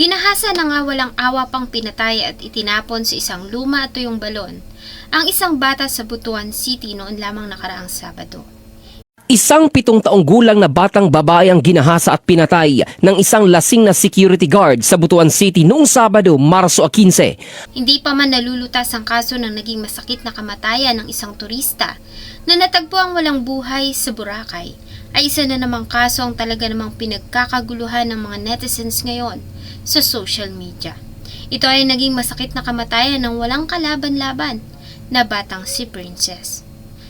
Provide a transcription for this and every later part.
Ginahasa na nga walang awa pang pinatay at itinapon sa isang luma at tuyong balon ang isang bata sa Butuan City noon lamang nakaraang Sabado. Isang pitong taong gulang na batang babae ang ginahasa at pinatay ng isang lasing na security guard sa Butuan City noong Sabado, Marso 15. Hindi pa man nalulutas ang kaso ng naging masakit na kamatayan ng isang turista na natagpo ang walang buhay sa Boracay ay isa na namang kaso ang talaga namang pinagkakaguluhan ng mga netizens ngayon sa social media. Ito ay naging masakit na kamatayan ng walang kalaban-laban na batang si Princess.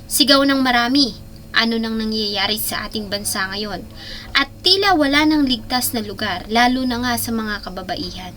Sigaw ng marami, ano nang nangyayari sa ating bansa ngayon at tila wala nang ligtas na lugar lalo na nga sa mga kababaihan.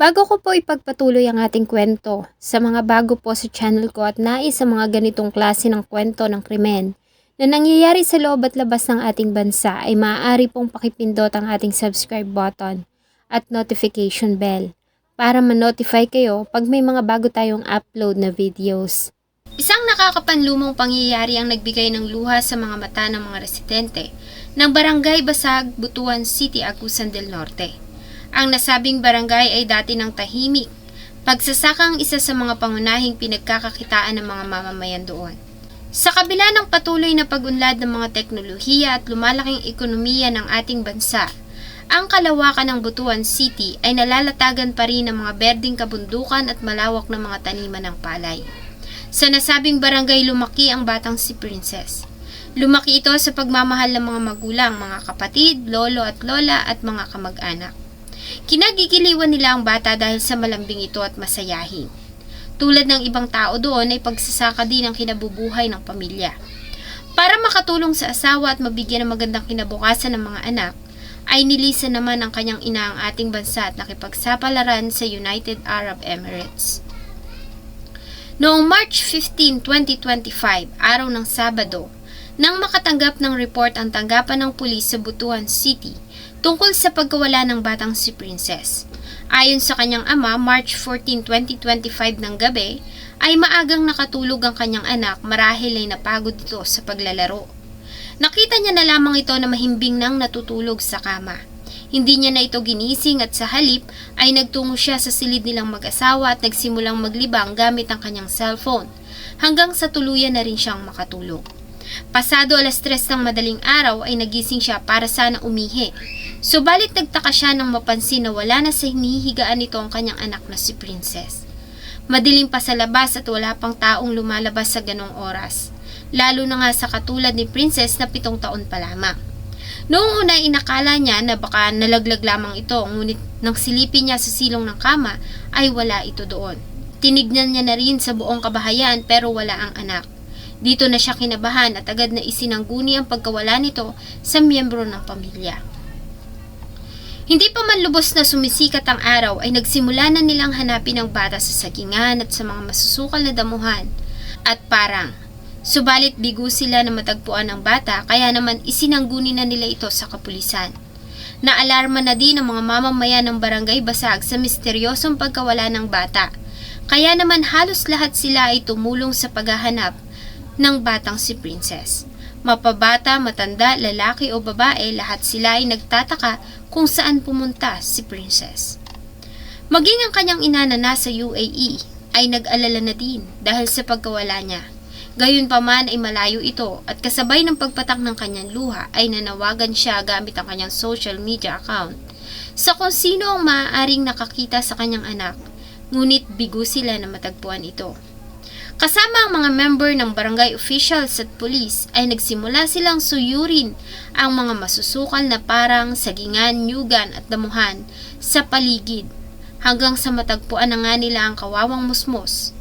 Bago ko po ipagpatuloy ang ating kwento, sa mga bago po sa channel ko at nais sa mga ganitong klase ng kwento ng krimen na nangyayari sa loob at labas ng ating bansa ay maaari pong pakipindot ang ating subscribe button at notification bell para ma-notify kayo pag may mga bago tayong upload na videos. Isang nakakapanlumong pangyayari ang nagbigay ng luha sa mga mata ng mga residente ng Barangay Basag, Butuan City, Agusan del Norte. Ang nasabing barangay ay dati ng tahimik, pagsasakang isa sa mga pangunahing pinagkakakitaan ng mga mamamayan doon. Sa kabila ng patuloy na pag-unlad ng mga teknolohiya at lumalaking ekonomiya ng ating bansa, ang kalawakan ng Butuan City ay nalalatagan pa rin ng mga berding kabundukan at malawak na mga taniman ng palay. Sa nasabing barangay lumaki ang batang si Princess. Lumaki ito sa pagmamahal ng mga magulang, mga kapatid, lolo at lola at mga kamag-anak. Kinagigiliwan nila ang bata dahil sa malambing ito at masayahin. Tulad ng ibang tao doon ay pagsasaka din ang kinabubuhay ng pamilya. Para makatulong sa asawa at mabigyan ng magandang kinabukasan ng mga anak, ay nilisan naman ang kanyang ina ang ating bansa at nakipagsapalaran sa United Arab Emirates. Noong March 15, 2025, araw ng Sabado, nang makatanggap ng report ang tanggapan ng pulis sa Butuan City tungkol sa pagkawala ng batang si Princess. Ayon sa kanyang ama, March 14, 2025 ng gabi, ay maagang nakatulog ang kanyang anak marahil ay napagod ito sa paglalaro. Nakita niya na lamang ito na mahimbing nang natutulog sa kama. Hindi niya na ito ginising at sa halip ay nagtungo siya sa silid nilang mag-asawa at nagsimulang maglibang gamit ang kanyang cellphone hanggang sa tuluyan na rin siyang makatulog. Pasado alas tres ng madaling araw ay nagising siya para sana umihi. Subalit nagtaka siya nang mapansin na wala na sa hinihigaan nito ang kanyang anak na si Princess. Madilim pa sa labas at wala pang taong lumalabas sa ganong oras. Lalo na nga sa katulad ni Princess na pitong taon pa lamang. Noong una inakala niya na baka nalaglag lamang ito ngunit nang silipin niya sa silong ng kama ay wala ito doon. Tinignan niya na rin sa buong kabahayan pero wala ang anak. Dito na siya kinabahan at agad na isinangguni ang pagkawala nito sa miyembro ng pamilya. Hindi pa man lubos na sumisikat ang araw ay nagsimula na nilang hanapin ang bata sa sagingan at sa mga masusukal na damuhan. At parang, subalit bigo sila na matagpuan ang bata kaya naman isinangguni na nila ito sa kapulisan. Naalarma na din ang mga mamamayan ng barangay Basag sa misteryosong pagkawala ng bata. Kaya naman halos lahat sila ay tumulong sa paghahanap ng batang si Princess. Mapabata, matanda, lalaki o babae, lahat sila ay nagtataka kung saan pumunta si Princess. Maging ang kanyang ina na nasa UAE ay nag-alala na din dahil sa pagkawala niya. Gayunpaman ay malayo ito at kasabay ng pagpatak ng kanyang luha ay nanawagan siya gamit ang kanyang social media account sa kung sino ang maaaring nakakita sa kanyang anak, ngunit bigo sila na matagpuan ito. Kasama ang mga member ng barangay officials at pulis ay nagsimula silang suyurin ang mga masusukal na parang sagingan, nyugan at damuhan sa paligid hanggang sa matagpuan na nga nila ang kawawang musmos.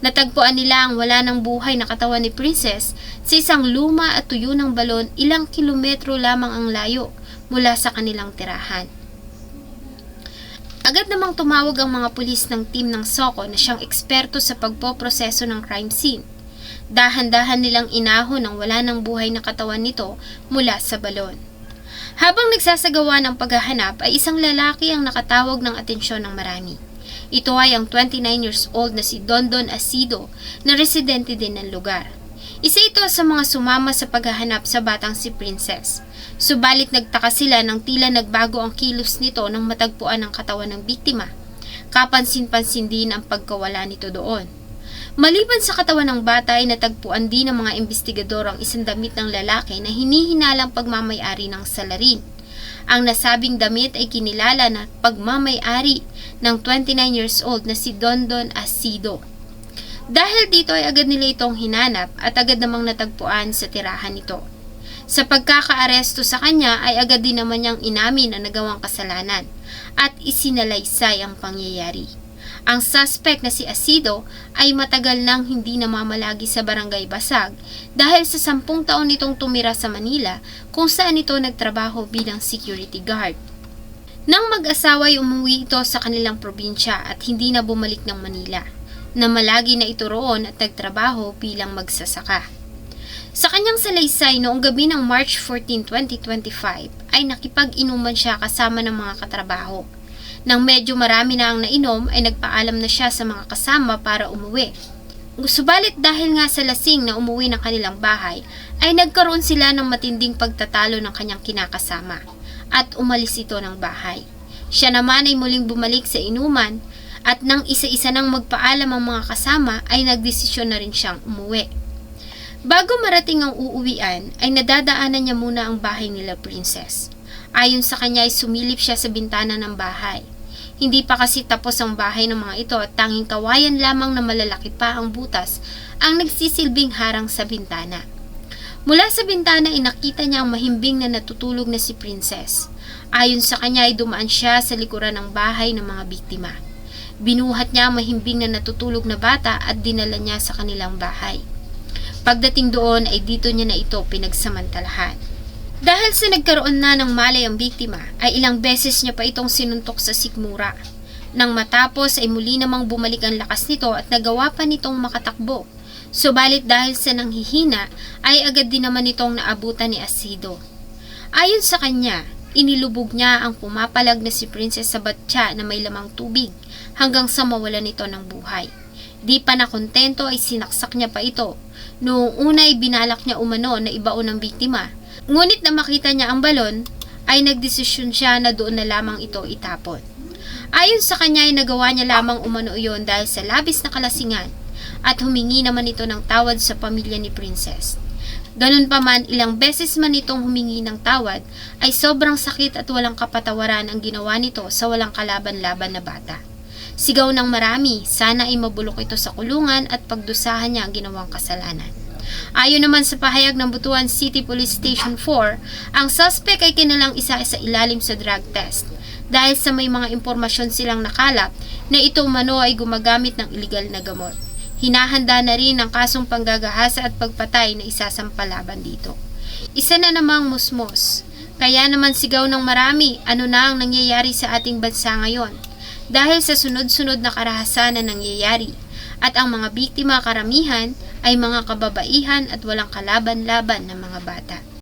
Natagpuan nila ang wala ng buhay na katawan ni Princess sa isang luma at tuyo ng balon ilang kilometro lamang ang layo mula sa kanilang tirahan. Agad namang tumawag ang mga pulis ng team ng Soko na siyang eksperto sa pagpoproseso ng crime scene. Dahan-dahan nilang inahon ang wala ng buhay na katawan nito mula sa balon. Habang nagsasagawa ng paghahanap ay isang lalaki ang nakatawag ng atensyon ng marami. Ito ay ang 29 years old na si Dondon Asido na residente din ng lugar. Isa ito sa mga sumama sa paghahanap sa batang si Princess. Subalit nagtaka sila nang tila nagbago ang kilos nito nang matagpuan ang katawan ng biktima. Kapansin-pansin din ang pagkawala nito doon. Maliban sa katawan ng bata ay natagpuan din ng mga investigador ang isang damit ng lalaki na hinihinalang pagmamayari ng salarin. Ang nasabing damit ay kinilala na pagmamayari ng 29 years old na si Dondon Asido. Dahil dito ay agad nila itong hinanap at agad namang natagpuan sa tirahan nito. Sa pagkakaaresto sa kanya ay agad din naman niyang inamin ang nagawang kasalanan at isinalaysay ang pangyayari. Ang suspect na si Asido ay matagal nang hindi namamalagi sa barangay Basag dahil sa sampung taon nitong tumira sa Manila kung saan ito nagtrabaho bilang security guard. Nang mag-asawa ay umuwi ito sa kanilang probinsya at hindi na bumalik ng Manila, na malagi na ito roon at nagtrabaho bilang magsasaka. Sa kanyang salaysay noong gabi ng March 14, 2025 ay nakipag-inuman siya kasama ng mga katrabaho. Nang medyo marami na ang nainom ay nagpaalam na siya sa mga kasama para umuwi. Subalit dahil nga sa lasing na umuwi ng kanilang bahay, ay nagkaroon sila ng matinding pagtatalo ng kanyang kinakasama at umalis ito ng bahay. Siya naman ay muling bumalik sa inuman at nang isa-isa nang magpaalam ang mga kasama ay nagdesisyon na rin siyang umuwi. Bago marating ang uuwian, ay nadadaanan niya muna ang bahay nila princess. Ayon sa kanya ay sumilip siya sa bintana ng bahay. Hindi pa kasi tapos ang bahay ng mga ito at tanging kawayan lamang na malalaki pa ang butas ang nagsisilbing harang sa bintana. Mula sa bintana ay nakita niya ang mahimbing na natutulog na si Princess. Ayon sa kanya ay dumaan siya sa likuran ng bahay ng mga biktima. Binuhat niya ang mahimbing na natutulog na bata at dinala niya sa kanilang bahay. Pagdating doon ay dito niya na ito pinagsamantalahan. Dahil sa nagkaroon na ng malay ang biktima, ay ilang beses niya pa itong sinuntok sa sikmura. Nang matapos ay muli namang bumalik ang lakas nito at nagawa pa nitong makatakbo. Subalit dahil sa nanghihina, ay agad din naman itong naabutan ni Asido. Ayon sa kanya, inilubog niya ang pumapalag na si Princess sa batya na may lamang tubig hanggang sa mawalan ito ng buhay. Di pa nakontento ay sinaksak niya pa ito. Noong una ay binalak niya umano na ibaon ng biktima. Ngunit na makita niya ang balon, ay nagdesisyon siya na doon na lamang ito itapon. Ayon sa kanya ay nagawa niya lamang umano iyon dahil sa labis na kalasingan at humingi naman ito ng tawad sa pamilya ni Princess. Ganun pa man, ilang beses man itong humingi ng tawad, ay sobrang sakit at walang kapatawaran ang ginawa nito sa walang kalaban-laban na bata. Sigaw ng marami, sana ay mabulok ito sa kulungan at pagdusahan niya ang ginawang kasalanan. Ayon naman sa pahayag ng Butuan City Police Station 4, ang suspect ay kinalang isa sa ilalim sa drug test dahil sa may mga impormasyon silang nakalap na ito umano ay gumagamit ng illegal na gamot. Hinahanda na rin ang kasong panggagahasa at pagpatay na isasampalaban dito. Isa na namang musmos. Kaya naman sigaw ng marami, ano na ang nangyayari sa ating bansa ngayon? Dahil sa sunod-sunod na karahasan na nangyayari, at ang mga biktima karamihan ay mga kababaihan at walang kalaban-laban na mga bata.